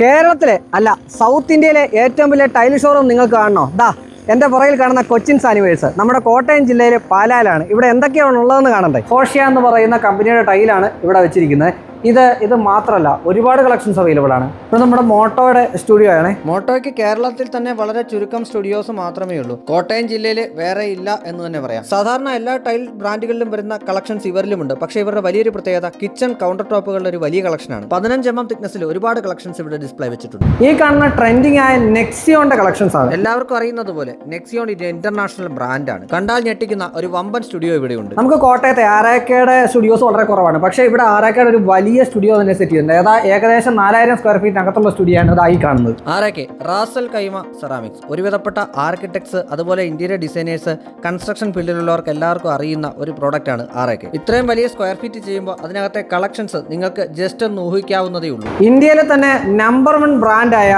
കേരളത്തിലെ അല്ല സൗത്ത് ഇന്ത്യയിലെ ഏറ്റവും വലിയ ടൈൽ ഷോറൂം നിങ്ങൾക്ക് കാണണോ? ദാ എന്റെ പുറകിൽ കാണുന്ന കൊച്ചിൻ സാനിവേഴ്സ് നമ്മുടെ കോട്ടയം ജില്ലയിലെ പാലായിലാണ് ഇവിടെ എന്തൊക്കെയാണ് ഉള്ളതെന്ന് കാണണ്ടേ? ഫോഷ്യ എന്ന് പറയുന്ന കമ്പനിയുടെ ടൈലാണ് ഇവിടെ വെച്ചിരിക്കുന്നത്. ഇത് ഇത് മാത്രമല്ല ഒരുപാട് കളക്ഷൻസ് അവൈലബിൾ ആണ്. ഇപ്പൊ നമ്മുടെ മോട്ടോയുടെ സ്റ്റുഡിയോ ആണ്. മോട്ടോയ്ക്ക് കേരളത്തിൽ തന്നെ വളരെ ചുരുക്കം സ്റ്റുഡിയോസ് മാത്രമേ ഉള്ളൂ. കോട്ടയം ജില്ലയിൽ വേറെ ഇല്ല എന്ന് തന്നെ പറയാം. സാധാരണ എല്ലാ ടൈൽ ബ്രാൻഡുകളിലും വരുന്ന കളക്ഷൻസ് ഇവരിലുമുണ്ട് പക്ഷെ ഇവരുടെ വലിയൊരു പ്രത്യേകത കിച്ചൺ കൗണ്ടർ ടോപ്പുകളുടെ ഒരു വലിയ കളക്ഷനാണ് പതിനഞ്ച് എം എം തിക്നസിൽ ഒരുപാട് കളക്ഷൻസ് ഇവിടെ ഡിസ്പ്ലേ വെച്ചിട്ടുണ്ട്. ഈ കാണുന്ന ട്രെൻഡിങ് ആയ നെക്സിയോന്റെ കളക്ഷൻസ് ആണ്. എല്ലാവർക്കും അറിയുന്നത് പോലെ നെക്സിയോൺ ഇത് ഇന്റർനാഷണൽ ബ്രാൻഡാണ് കണ്ടാൽ ഞെട്ടിക്കുന്ന ഒരു വമ്പൻ സ്റ്റുഡിയോ ഇവിടെയുണ്ട് നമുക്ക് കോട്ടയത്തെ ആരാക്കയുടെ സ്റ്റുഡിയോസ് വളരെ കുറവാണ്. പക്ഷേ ഇവിടെ ആരാക്കയുടെ ഒരു വലിയ സ്റ്റുഡിയോ തന്നെ സെറ്റ് ചെയ്തിട്ടുണ്ട്. അതാ ഏകദേശം നാലായിരം സ്ക്വയർ ഫീറ്റ് അകത്തുള്ള സ്റ്റുഡിയോ ആണ് ഇതായി കാണുന്നത്. ആരൊക്കെ? റാസൽ കൈമ സെറാമിക്സ് ഒരുവിധപ്പെട്ട ആർക്കിടെക്ട്സ് അതുപോലെ ഇന്റീരിയർ ഡിസൈനേഴ്സ് കൺസ്ട്രക്ഷൻ ഫീൽഡിലുള്ളവർക്ക് എല്ലാവർക്കും അറിയുന്ന ഒരു പ്രോഡക്റ്റ് ആണ് ആരൊക്കെ? ഇത്രയും വലിയ സ്ക്വയർ ഫീറ്റ് ചെയ്യുമ്പോൾ അതിനകത്തെ കളക്ഷൻസ് നിങ്ങൾക്ക് ജസ്റ്റ് ഒന്ന് ഊഹിക്കാവുന്നതേ ഉള്ളൂ. ഇന്ത്യയിലെ തന്നെ നമ്പർ വൺ ബ്രാൻഡായ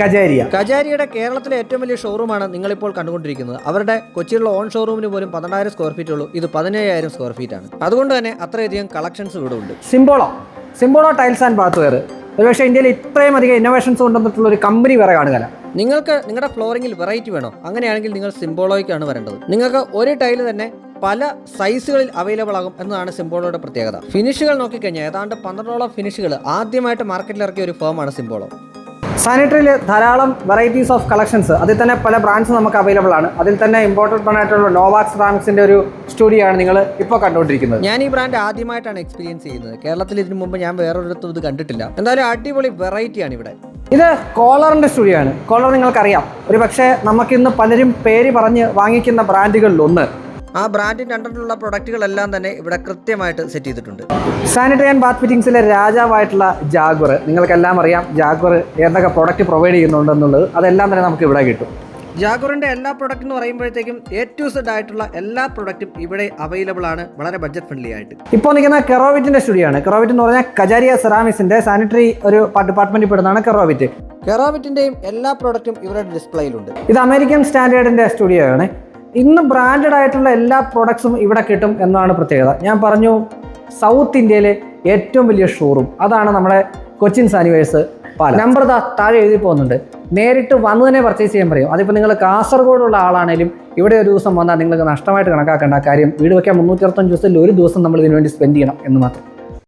കജാരിയ കജാരിയുടെ കേരളത്തിലെ ഏറ്റവും വലിയ ഷോറൂമാണ് നിങ്ങളിപ്പോൾ കണ്ടുകൊണ്ടിരിക്കുന്നത്. അവരുടെ കൊച്ചിയിലുള്ള ഓൺ ഷോറൂമിന് പോലും പതിനായിരം സ്ക്വയർ ഫീറ്റ് ഉള്ളൂ. ഇത് പതിനയ്യായിരം സ്ക്വയർ ഫീറ്റ് ആണ്. അതുകൊണ്ട് തന്നെ അത്രയധികം കളക്ഷൻസ് ഇവിടെ ഉണ്ട്. Simbolo Simbolo tiles and bath ware ഒരുപക്ഷെ ഇന്ത്യയിൽ ഇത്രയും അധികം ഇന്നോവേഷൻസ് കൊണ്ടുവന്നിട്ടുള്ള ഒരു കമ്പനി വേറെ കാണുകയല്ല. നിങ്ങൾക്ക് നിങ്ങളുടെ ഫ്ലോറിംഗിൽ വെറൈറ്റി വേണോ? അങ്ങനെയാണെങ്കിൽ നിങ്ങൾ സിംബോളോയ്ക്കാണ് വരേണ്ടത്. നിങ്ങൾക്ക് ഒരു ടൈൽ തന്നെ പല സൈസുകളിൽ അവൈലബിൾ ആകും എന്നതാണ് സിംബോളോയുടെ പ്രത്യേകത. ഫിനിഷുകൾ നോക്കിക്കഴിഞ്ഞാൽ ഏതാണ്ട് പന്ത്രണ്ടോളം ഫിനിഷുകൾ ആദ്യമായിട്ട് മാർക്കറ്റിൽ ഇറക്കിയ ഒരു ഫേമാണ് സിംബോളോ സാനിറ്ററിയിൽ ധാരാളം വെറൈറ്റീസ് ഓഫ് കളക്ഷൻസ് അതിൽ തന്നെ പല ബ്രാൻഡ്സ് നമുക്ക് അവൈലബിൾ ആണ്. അതിൽ തന്നെ ഇമ്പോർട്ടന്റ് ആയിട്ടുള്ള നോവാക്സ് റാമിക്സിന്റെ ഒരു സ്റ്റുഡിയോ ആണ് നിങ്ങൾ ഇപ്പോൾ കണ്ടുകൊണ്ടിരിക്കുന്നത്. ഞാൻ ഈ ബ്രാൻഡ് ആദ്യമായിട്ടാണ് എക്സ്പീരിയൻസ് ചെയ്യുന്നത്. കേരളത്തിൽ ഇതിനു മുമ്പ് ഞാൻ വേറൊരിടത്തും ഇത് കണ്ടിട്ടില്ല. എന്തായാലും അടിപൊളി വെറൈറ്റി ആണ് ഇവിടെ. ഇത് കോളറിന്റെ സ്റ്റുഡിയോ ആണ്. കോളർ നിങ്ങൾക്കറിയാം. ഒരു പക്ഷേ നമുക്കിന്ന് പലരും പേര് പറഞ്ഞ് വാങ്ങിക്കുന്ന ബ്രാൻഡുകളിൽ ഒന്ന് ആ ബ്രാൻഡിന്റെ അണ്ടറിലുള്ള പ്രൊഡക്റ്റുകളെല്ലാം തന്നെ ഇവിടെ കൃത്യമായിട്ട് സെറ്റ് ചെയ്തിട്ടുണ്ട്. സാനിറ്ററി ആൻഡ് ബാത്ത് ഫിറ്റിംഗ്സിലെ രാജാവായിട്ടുള്ള ജാഗ്വർ നിങ്ങൾക്കെല്ലാം അറിയാം ജാഗ്വർ എന്തൊക്കെ പ്രൊഡക്റ്റ് പ്രൊവൈഡ് ചെയ്യുന്നുണ്ടെന്നുള്ളത് അതെല്ലാം തന്നെ നമുക്ക് ഇവിടെ കിട്ടും. ജാഗുറിന്റെ എല്ലാ പ്രൊഡക്റ്റ് എന്ന് പറയുമ്പോഴത്തേക്കും എ ടു സെഡ് ആയിട്ടുള്ള എല്ലാ പ്രൊഡക്റ്റും ഇവിടെ അവൈലബിൾ ആണ്. വളരെ ബഡ്ജറ്റ് ഫ്രണ്ട്ലി ആയിട്ട്. ഇപ്പോൾ നിൽക്കുന്ന കെറോവിറ്റിന്റെ സ്റ്റുഡിയോ ആണ് കെറോവിറ്റ് എന്ന് പറഞ്ഞാൽ കജാരിയ സെറാമിക്സിന്റെ സാനിറ്ററി ഒരു ഡിപ്പാർട്ട്മെന്റിൽ പെടുന്നതാണ് കെറോവിറ്റ് കെറോവിറ്റിന്റെയും എല്ലാ പ്രൊഡക്റ്റും ഇവരുടെ ഡിസ്പ്ലേയിലുണ്ട് ഇത് അമേരിക്കൻ സ്റ്റാൻഡേർഡിന്റെ സ്റ്റുഡിയോ ആണ്. ഇന്ന് ബ്രാൻഡഡ് ആയിട്ടുള്ള എല്ലാ പ്രൊഡക്ട്സും ഇവിടെ കിട്ടും എന്നാണ് പ്രത്യേകത. ഞാൻ പറഞ്ഞു സൗത്ത് ഇന്ത്യയിലെ ഏറ്റവും വലിയ ഷോറൂം അതാണ് നമ്മുടെ കൊച്ചിൻ സാനിവേഴ്സ് പാല. നമ്പർ താഴെ എഴുതി പോകുന്നുണ്ട്. നേരിട്ട് വന്ന് തന്നെ പർച്ചേസ് ചെയ്യാൻ പറയും. അതിപ്പോൾ നിങ്ങൾ കാസർഗോഡുള്ള ആളാണെങ്കിലും ഇവിടെ ഒരു ദിവസം വന്നാൽ നിങ്ങൾക്ക് നഷ്ടമായിട്ട് കണക്കാക്കേണ്ട കാര്യം. വീട് വയ്ക്കാൻ മുന്നൂറ്റി അറുപത്തഞ്ച് ദിവസത്തിൽ ഒരു ദിവസം നമ്മൾ ഇതിനുവേണ്ടി സ്പെൻഡ് ചെയ്യണം എന്ന് മാത്രം.